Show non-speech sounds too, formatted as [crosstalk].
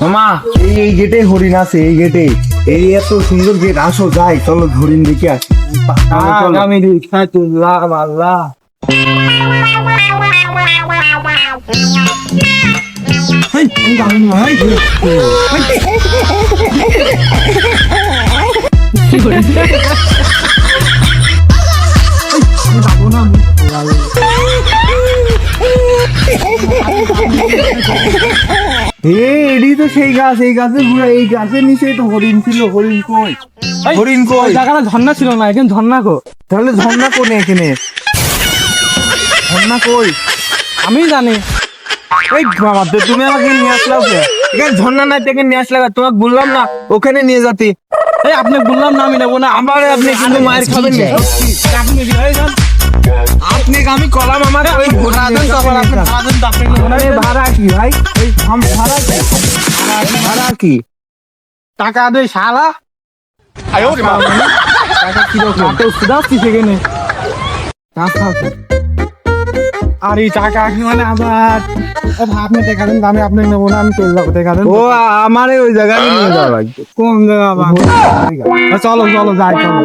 মামা। এই এই গেটে হরিণ আছে এই গেটে এই এত সুন্দর গেট আসো যাই চলো হরিণ দেখে আসি। আমি তুললাম আল্লাহ [laughs] এডি তো সেই গাছ এই গাছের এই গাছের নিচেই তো হরিণ ছিল হরিণ কই? হরিণ কই? জায়গাটা ঝর্ণা ছিল না এখানে ঝর্ণা কো। তাহলে ঝর্ণা কোনে এখানে? ঝর্ণা কই? আমি জানি। এই বাবা তো তুমি আমাকে নিয়ে আসলাও কে এখানে ঝর্ণা নাই থেকে নিয়ে আসলে তোমাকে বললাম না ওখানে নিয়ে যাতে। এই আপনি বললাম না আমি নেব না। আমার আপনি কিন্তু মায়ের খাবেন না। আপনি। আপনি আমি কলাম আমার ওই তারপর আপনি তো ভাড়া কি ভাই? আম ভাড়া কি? ভাড়া কি? টাকা দে শালা। টাকা কীরকম? তো সুদাচ্ছি সেখানে। টাকা আর এই টাকা কি মানে আবার ভাই, আপনি টাকা দেন আমি আপনি নেব না আমি চলে যাব টাকা দেন। ও আমারে ওই জায়গায় নিয়ে যাওয়া লাগবে। কোন জায়গা? এ চলো চলো যাই চলো।